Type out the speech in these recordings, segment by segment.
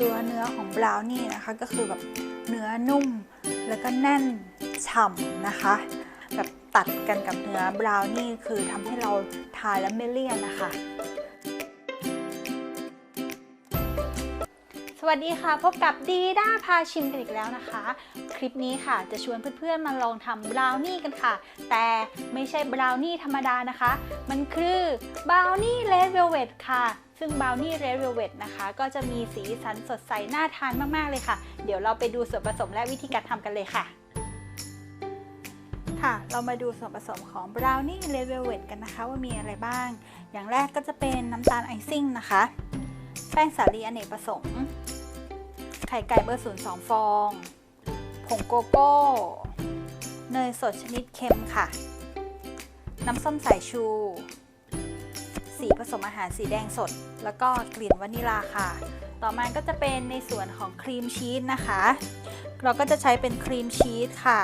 ตัวเนื้อของบราวนี่นะคะก็คือแบบเนื้อนุ่มแล้วก็แน่นฉ่ำนะคะ แบบตัดกันกับเนื้อบราวนี่คือทำให้เราทานแล้วไม่เลี่ยนนะคะ วัสดีค่ะ พบกับดีด้าพาชิมกันอีกแล้วนะคะ คลิปนี้ค่ะจะชวนเพื่อนๆมาลองทำบราวนี่กันค่ะ แต่ไม่ใช่บราวนี่ธรรมดานะคะ มันคือบราวนี่เลดเวลเวทค่ะ ซึ่งบราวนี่เรดเวลเวทนะคะ ก็จะมีสีสันสดใสน่าทานมากๆเลยค่ะ เดี๋ยวเราไปดูส่วนผสมและวิธีการทำกันเลยค่ะ ค่ะ เรามาดูส่วนผสมของบราวนี่เลดเวลเวทกันนะคะ ว่ามีอะไรบ้าง อย่างแรกก็จะเป็นน้ำตาลไอซิ่งนะคะแป้งสาลีอเนกประสงค์ ไข่ไก่เบอร์ศูนย์สองฟอง ผงโกโก้ เนยสดชนิดเค็มค่ะ น้ำส้มสายชู สีผสมอาหารสีแดงสด แล้วก็กลิ่นวานิลาค่ะ ต่อมาก็จะเป็นในส่วนของครีมชีสนะคะ เราก็จะใช้เป็นครีมชีสค่ะ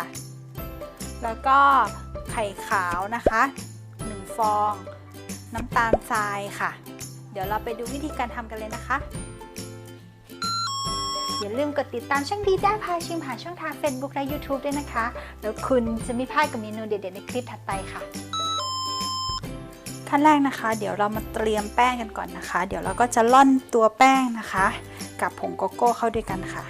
แล้วก็ไข่ขาวนะคะ1ฟอง น้ำตาลทรายค่ะ เดี๋ยวเราไปดูวิธีการทำกันเลยนะคะ อย่าลืมกดติดตามช่องดีด้าพาชิมผ่านช่องทาง Facebook และ YouTube ด้วยนะคะ แล้วคุณจะไม่พลาดกับเมนูเด็ดๆในคลิปถัดไปค่ะ ขั้นแรกนะคะ เดี๋ยวเรามาเตรียมแป้งกันก่อนนะคะ เดี๋ยวเราก็จะล่อนตัวแป้งนะคะ กับผงโกโก้เข้าด้วยกันค่ะ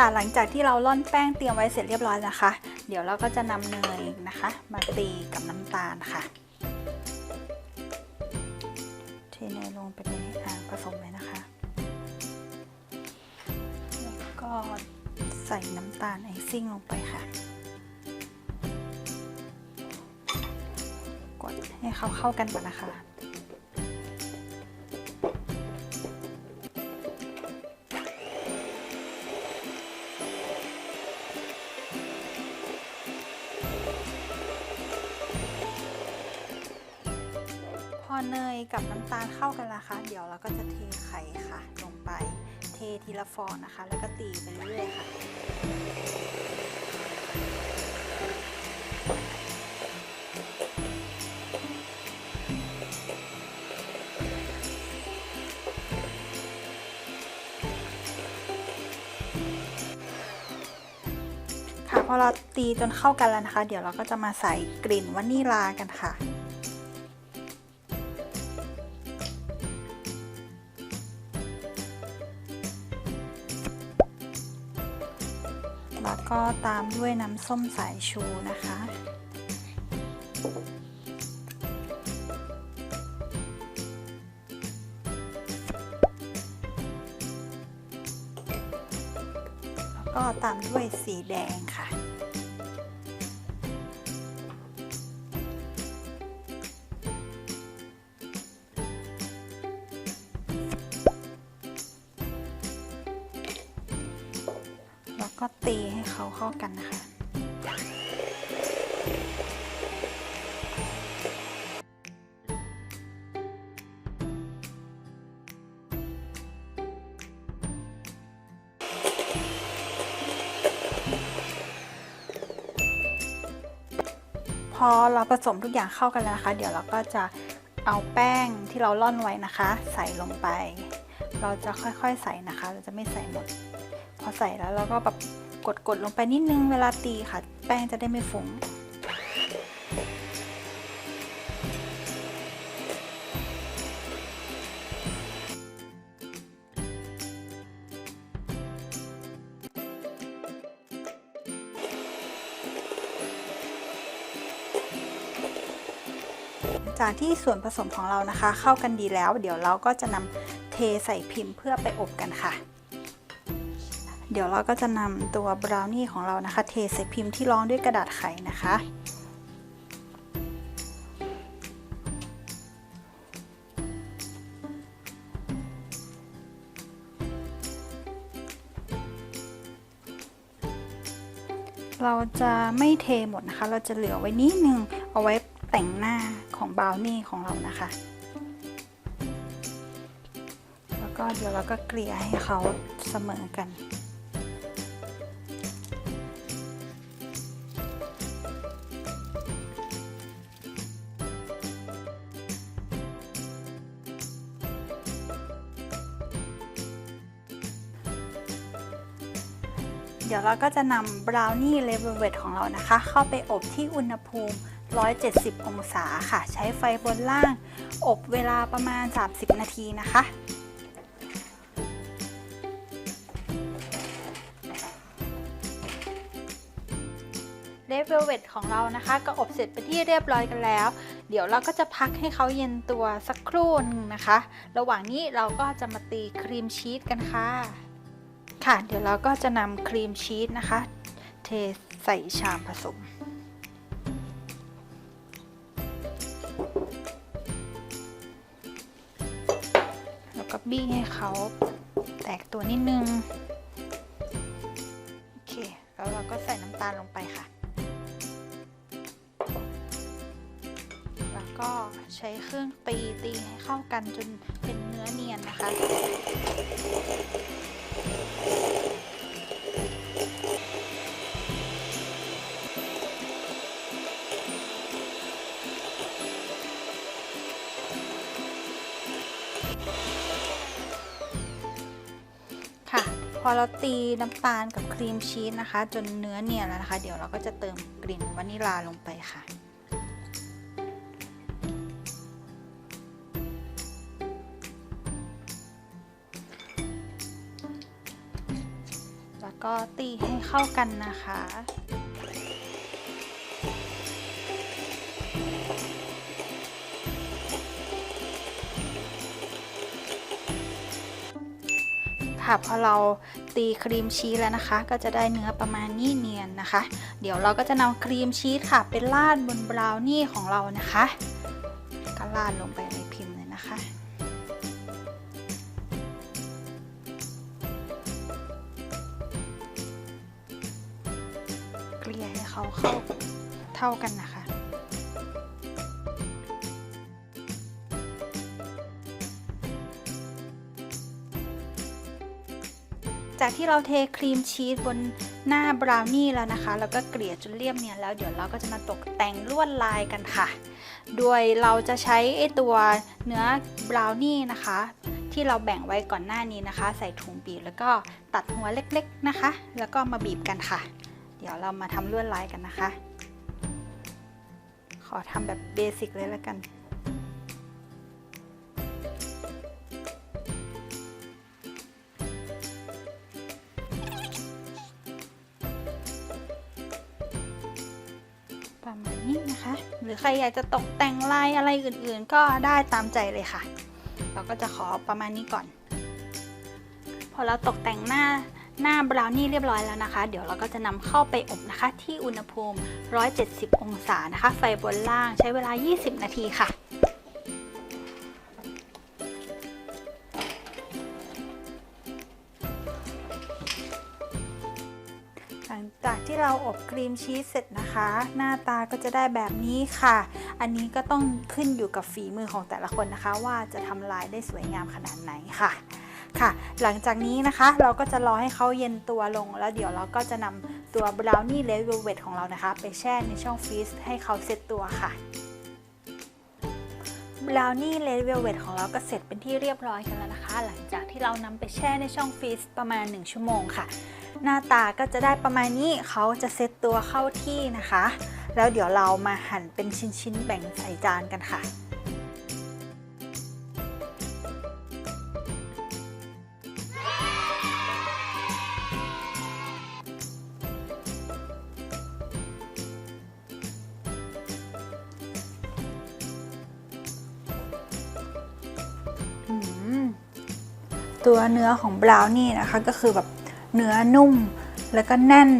ค่ะหลังจากที่เราล่อนแป้งเตรียมไว้เสร็จเรียบร้อยนะคะ เดี๋ยวเราก็จะนำเนยนะคะ มาตีกับน้ำตาลค่ะเทเนยลงไปในอ่างผสมเลยนะคะแล้วก็ใส่น้ำตาลไอซิ่งลงไปค่ะ กดให้เขาเข้ากันก่อนนะคะ เนยกับน้ำตาลเข้ากันแล้วคะ เดี๋ยวเราก็จะเทไข่ค่ะ ลงไป เททีละฟองนะคะ แล้วก็ตีไปเรื่อยๆค่ะค่ะพอเราตีจนเข้ากันแล้วนะคะ เดี๋ยวเราก็จะมาใส่กลิ่นวานิลากันค่ะ แล้วก็ตามด้วยน้ำส้มสายชูนะคะ แล้วก็ตามด้วยสีแดงค่ะ เขาเข้ากันนะคะ พอเราผสมทุกอย่างเข้ากันแล้วนะคะ เดี๋ยวเราก็จะเอาแป้งที่เราล่อนไว้นะคะ ใส่ลงไป เราจะค่อยๆใส่นะคะ เราจะไม่ใส่หมด พอใส่แล้วเราก็แบบ กดๆลงไปนิดนึงเวลาตีค่ะ แป้งจะได้ไม่ฟุ้งจากที่ส่วนผสมของเรานะคะ เข้ากันดีแล้ว เดี๋ยวเราก็จะนำเทใส่พิมพ์เพื่อไปอบกันค่ะ เดี๋ยวเราก็จะนำตัวบราวนี่ของเรานะคะ เทใส่พิมพ์ที่รองด้วยกระดาษไขนะคะ เราจะไม่เทหมดนะคะ เราจะเหลือไว้นิดนึง เอาไว้แต่งหน้าของบราวนี่ของเรานะคะ แล้วก็เดี๋ยวเราก็เกลี่ยให้เขาเสมอกัน เดี๋ยวเราก็จะนำบราวนี่เลเวลเวทของเรานะคะ เข้าไปอบที่อุณหภูมิ 170 องศาค่ะ ใช้ไฟบนล่าง อบเวลาประมาณ 30 นาทีนะคะ เลเวลเวทของเรานะคะ ก็อบเสร็จไปที่เรียบร้อยกันแล้ว เดี๋ยวเราก็จะพักให้เขาเย็นตัวสักครู่นึงนะคะ ระหว่างนี้เราก็จะมาตีครีมชีสกันค่ะ ค่ะ เดี๋ยวเราก็จะนำครีมชีสนะคะ เทใส่ชามผสม แล้วก็บี้ให้เขาแตกตัวนิดนึง โอเค แล้วเราก็ใส่น้ำตาลลงไปค่ะ แล้วก็ใช้เครื่องตีตีให้เข้ากันจนเป็นเนื้อเนียนนะคะค่ะ เราตีน้ำตาลกับครีมชีสนะคะ จนเนื้อเนียนแล้วนะคะ เดี๋ยวเราก็จะเติมกลิ่นวานิลลาลงไปค่ะ แล้วก็ตีให้เข้ากันนะคะ ค่ะพอเราตีครีมชีสแล้วนะคะ ก็จะได้เนื้อประมาณนี้เนียนนะคะ เดี๋ยวเราก็จะนำครีมชีสค่ะเป็นราดบนบราวนี่ของเรานะคะก็ราดลงไปในพิมพ์เลยนะคะเกลี่ยให้เขาเข้าเท่ากันนะคะ จากที่เราเทครีมชีสบนหน้าบราวนี่แล้วนะคะ แล้วก็เกลี่ยจนเรียบเนียนแล้วเดี๋ยวเราก็จะมาตกแต่งลวดลายกันค่ะ โดยเราจะใช้ไอตัวเนื้อบราวนี่นะคะ ที่เราแบ่งไว้ก่อนหน้านี้นะคะ ใส่ถุงบีบแล้วก็ตัดหัวเล็กๆนะคะ แล้วก็มาบีบกันค่ะ เดี๋ยวเรามาทำลวดลายกันนะคะ ขอทำแบบเบสิกเลยแล้วกัน รือใครอยากจะตกแต่งลายอะไรอื่นๆ ก็ได้ตามใจเลยค่ะ เราก็จะขอประมาณนี้ก่อน พอเราตกแต่งหน้าหน้าบราวนี่เรียบร้อยแล้วนะคะ เดี๋ยวเราก็จะนำเข้าไปอบนะคะ ที่อุณหภูมิ 170 องศานะคะ ไฟบนล่างใช้เวลา 20 นาทีค่ะ หลังจากที่เราอบครีมชีสเสร็จนะคะ หน้าตาก็จะได้แบบนี้ค่ะ อันนี้ก็ต้องขึ้นอยู่กับฝีมือของแต่ละคนนะคะ ว่าจะทำลายได้สวยงามขนาดไหนค่ะค่ะ หลังจากนี้นะคะเราก็จะรอให้เขาเย็นตัวลง แล้วเดี๋ยวเราก็จะนำตัวบราวนี่เลเวลเวทของเรานะคะ ไปแช่ในช่องฟรีซให้เขาเซ็ตตัวค่ะบราวนี่เลเวลเวทของเราก็เสร็จเป็นที่เรียบร้อยกันแล้วนะคะ หลังจากที่เรานำไปแช่ในช่องฟรีซประมาณ 1 ชั่วโมงค่ะ หน้าตาก็จะได้ประมาณนี้เขาจะเซตตัวเข้าที่นะคะ แล้วเดี๋ยวเรามาหั่นเป็นชิ้นๆแบ่งใส่จานกันค่ะตัวเนื้อของบราวนี่นะคะก็คือแบบ เนื้อนุ่ม แล้วก็แน่น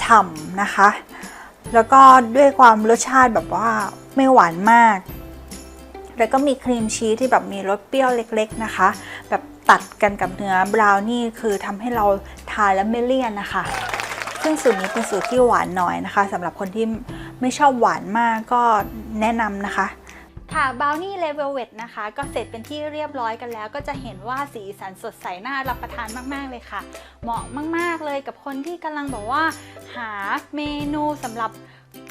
ฉ่ำนะคะ แล้วก็ด้วยความรสชาติแบบว่าไม่หวานมาก แล้วก็มีครีมชีสที่แบบมีรสเปรี้ยวเล็ก ๆนะคะ แบบตัดกันกับเนื้อบราวนี่คือทำให้เราทานแล้วไม่เลี่ยนนะคะ ซึ่งสูตรนี้เป็นสูตรที่หวานน้อยนะคะสำหรับคนที่ไม่ชอบหวานมากก็แนะนำนะคะ ค่ะบ r าวนี่เลเวลเวทนะคะ ก็เสร็จเป็นที่เรียบร้อยกันแล้ว ก็จะเห็นว่าสีสันสดใสน่ารับประทานมากๆเลยค่ะ เหมาะมากๆเลยกับคนที่กำลังบอกว่า หาเมนูสำหรับ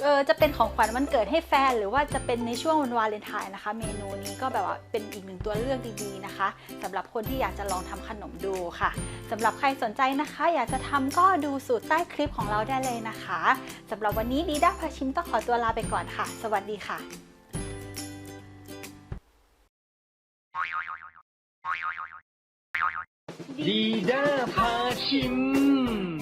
เออจะเป็นของขวัญวันเกิดให้แฟน หรือว่าจะเป็นในช่วงวันวาเลนไทน์นะคะ เมนูนี้ก็แบบว่าเป็นอีกหนึ่งตัวเลือกดีๆนะคะสำหรับคนที่อยากจะลองทำขนมดูค่ะสำหรับใครสนใจนะคะ อยากจะทำก็ดูสูตรใต้คลิปของเราได้เลยนะคะสำหรับวันนี้ดีด้าพาชิมต้องขอตัวลาไปก่อนค่ะ สวัสดีค่ะ 你的发型